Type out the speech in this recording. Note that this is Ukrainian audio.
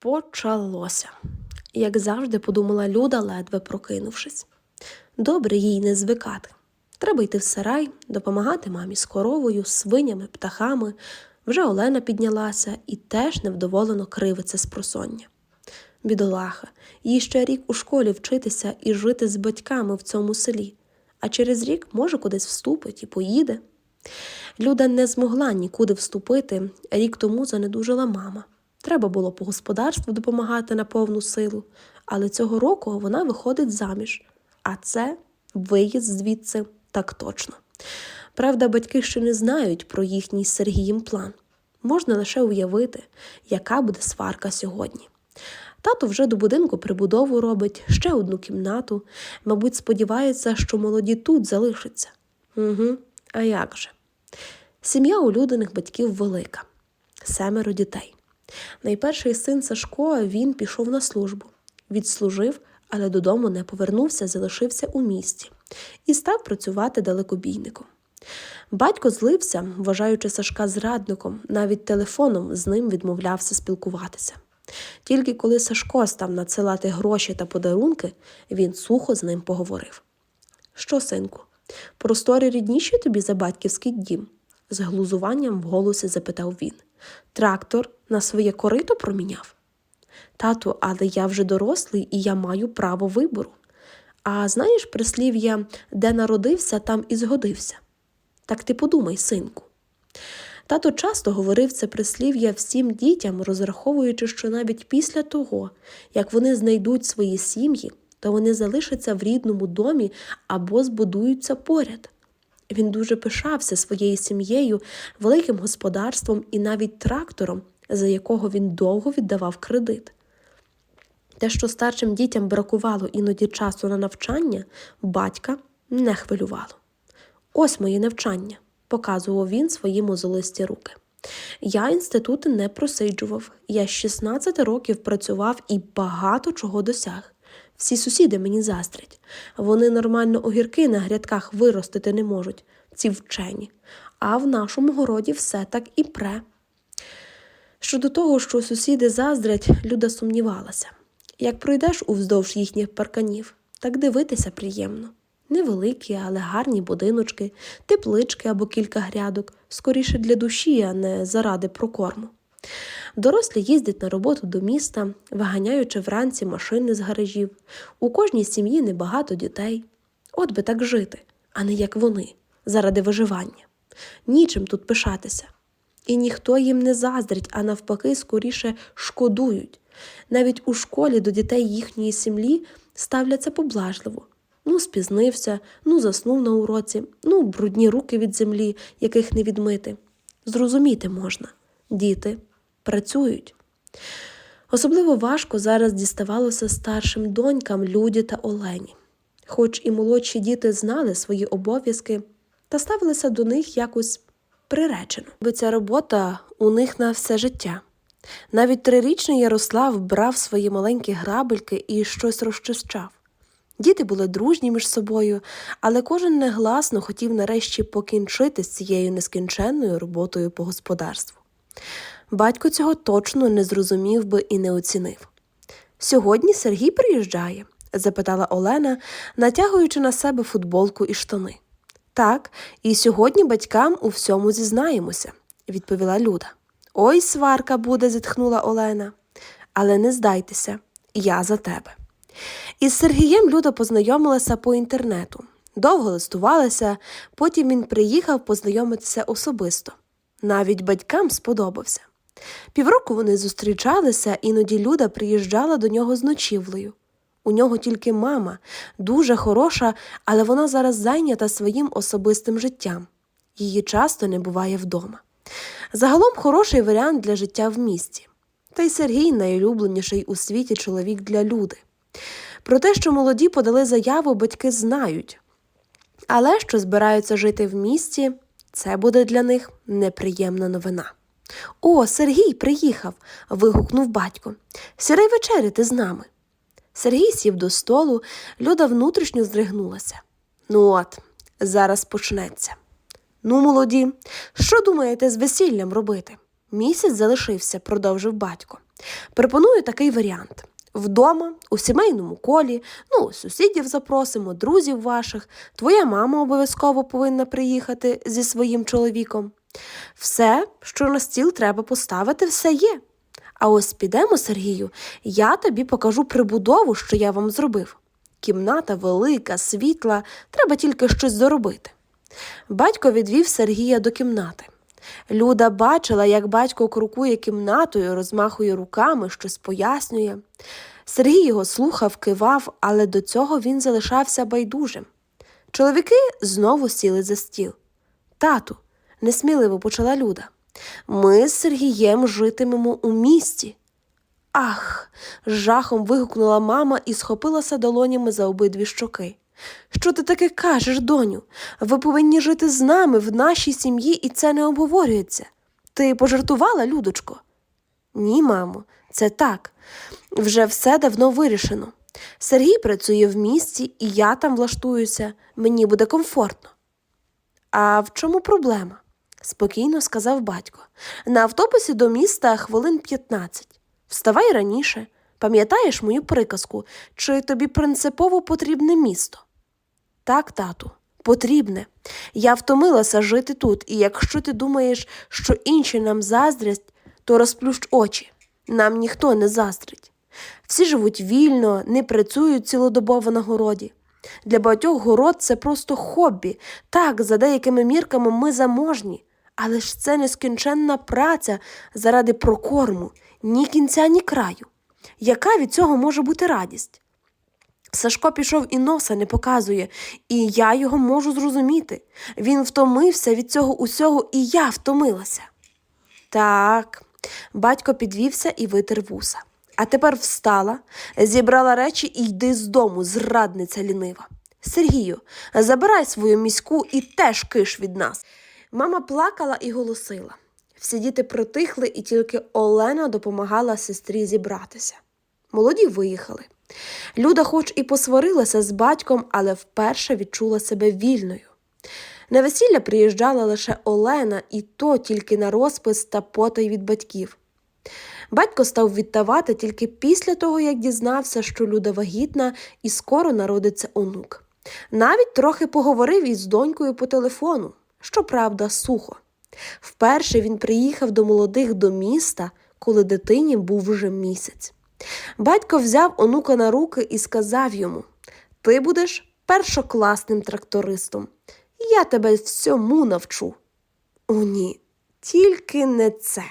Почалося. Як завжди, подумала Люда, ледве прокинувшись. Добре їй не звикати. Треба йти в сарай, допомагати мамі з коровою, свинями, птахами. Вже Олена піднялася і теж невдоволено кривиться з просоння. Бідолаха, їй ще рік у школі вчитися і жити з батьками в цьому селі, а через рік може кудись вступить і поїде. Люда не змогла нікуди вступити, рік тому занедужила мама. Треба було по господарству допомагати на повну силу, але цього року вона виходить заміж, а це виїзд звідси так точно. Правда, батьки ще не знають про їхній з Сергієм план. Можна лише уявити, яка буде сварка сьогодні. Тато вже до будинку прибудову робить ще одну кімнату, мабуть, сподівається, що молоді тут залишаться. Угу, а як же? Сім'я улюдених батьків велика, семеро дітей. Найперший син Сашко він пішов на службу, відслужив, але додому не повернувся, залишився у місті і став працювати далекобійником. Батько злився, вважаючи Сашка зрадником, навіть телефоном з ним відмовлявся спілкуватися. Тільки коли Сашко став надсилати гроші та подарунки, він сухо з ним поговорив. Що, синку, простори рідніші тобі за батьківський дім? з глузуванням в голосі запитав він. Трактор на своє корито проміняв? Тату, але я вже дорослий і я маю право вибору. А знаєш прислів'я, де народився, там і згодився. Так ти подумай, синку. Тато часто говорив це прислів'я всім дітям, розраховуючи, що навіть після того, як вони знайдуть свої сім'ї, то вони залишаться в рідному домі або збудуються поряд. Він дуже пишався своєю сім'єю, великим господарством і навіть трактором, за якого він довго віддавав кредит. Те, що старшим дітям бракувало іноді часу на навчання, батька не хвилювало. Ось моє навчання, показував він свої мозолисті руки. Я інститути не просиджував, я з 16 років працював і багато чого досяг. Всі сусіди мені заздрять. Вони нормально огірки на грядках виростити не можуть, ці вчені. А в нашому городі все так і пре. Щодо того, що сусіди заздрять, Люда сумнівалася. Як пройдеш уздовж їхніх парканів, так дивитися приємно. Невеликі, але гарні будиночки, теплички або кілька грядок, скоріше для душі, а не заради прокорму. Дорослі їздять на роботу до міста, виганяючи вранці машини з гаражів. У кожній сім'ї небагато дітей. От би так жити, а не як вони, заради виживання. Нічим тут пишатися. І ніхто їм не заздрить, а навпаки, скоріше шкодують. Навіть у школі до дітей їхньої сім'ї ставляться поблажливо. Ну, спізнився, ну заснув на уроці, ну брудні руки від землі, яких не відмити. Зрозуміти можна. Діти працюють. Особливо важко зараз діставалося старшим донькам Люді та Олені. Хоч і молодші діти знали свої обов'язки та ставилися до них якось приречено. Бо ця робота у них на все життя. Навіть трирічний Ярослав брав свої маленькі грабельки і щось розчищав. Діти були дружні між собою, але кожен негласно хотів нарешті покінчити з цією нескінченною роботою по господарству. Батько цього точно не зрозумів би і не оцінив. Сьогодні Сергій приїжджає? запитала Олена, натягуючи на себе футболку і штани. Так, і сьогодні батькам у всьому зізнаємося, відповіла Люда. Ой, сварка буде, зітхнула Олена. Але не здайтеся, я за тебе. Із Сергієм Люда познайомилася по інтернету. Довго листувалася, потім він приїхав познайомитися особисто. Навіть батькам сподобався. Півроку вони зустрічалися, іноді Люда приїжджала до нього з ночівлею. У нього тільки мама, дуже хороша, але вона зараз зайнята своїм особистим життям. Її часто не буває вдома. Загалом хороший варіант для життя в місті. Та й Сергій найулюбленіший у світі чоловік для люди. Про те, що молоді подали заяву, батьки знають. Але що збираються жити в місті, це буде для них неприємна новина. О, Сергій приїхав. вигукнув батько. Сірий вечеряти з нами. Сергій сів до столу, Люда внутрішньо здригнулася. Ну от, зараз почнеться. Ну, молоді, що думаєте з весіллям робити? Місяць залишився, продовжив батько. Пропоную такий варіант. Вдома, у сімейному колі, ну, сусідів запросимо, друзів ваших, твоя мама обов'язково повинна приїхати зі своїм чоловіком. Все, що на стіл треба поставити, все є. А ось підемо, Сергію, я тобі покажу прибудову, що я вам зробив. Кімната велика, світла, треба тільки щось доробити. Батько відвів Сергія до кімнати. Люда бачила, як батько крокує кімнатою, розмахує руками, щось пояснює. Сергій його слухав, кивав, але до цього він залишався байдужим. Чоловіки знову сіли за стіл. Тату, несміливо почала Люда. Ми з Сергієм житимемо у місті. Ах. жахом вигукнула мама і схопилася долонями за обидві щоки. Що ти таке кажеш, доню? Ви повинні жити з нами в нашій сім'ї, і це не обговорюється. Ти пожартувала, Людочко? Ні, мамо, це так. Вже все давно вирішено. Сергій працює в місті, і я там влаштуюся, мені буде комфортно. А в чому проблема? Спокійно сказав батько. На автобусі до міста хвилин 15. Вставай раніше. Пам'ятаєш мою приказку, чи тобі принципово потрібне місто? Так, тату, потрібне. Я втомилася жити тут, і якщо ти думаєш, що інші нам заздрять, то розплющ очі. Нам ніхто не заздрить. Всі живуть вільно, не працюють цілодобово на городі. Для багатьох город це просто хобі. Так, за деякими мірками ми заможні, але ж це нескінченна праця заради прокорму, ні кінця, ні краю. Яка від цього може бути радість? Сашко пішов і носа не показує, і я його можу зрозуміти. Він втомився від цього усього, і я втомилася. Так, батько підвівся і витер вуса. А тепер встала, зібрала речі і йди з дому, зрадниця лінива. Сергію, забирай свою міську і теж киш від нас. Мама плакала і голосила. Всі діти притихли, і тільки Олена допомагала сестрі зібратися. Молоді виїхали. Люда, хоч і посварилася з батьком, але вперше відчула себе вільною. На весілля приїжджала лише Олена, і то тільки на розпис та потай від батьків. Батько став віддавати тільки після того, як дізнався, що Люда вагітна і скоро народиться онук. Навіть трохи поговорив із донькою по телефону, щоправда, сухо. Вперше він приїхав до молодих до міста, коли дитині був вже місяць. Батько взяв онука на руки і сказав йому: Ти будеш першокласним трактористом. Я тебе всьому навчу. О, ні, тільки не це.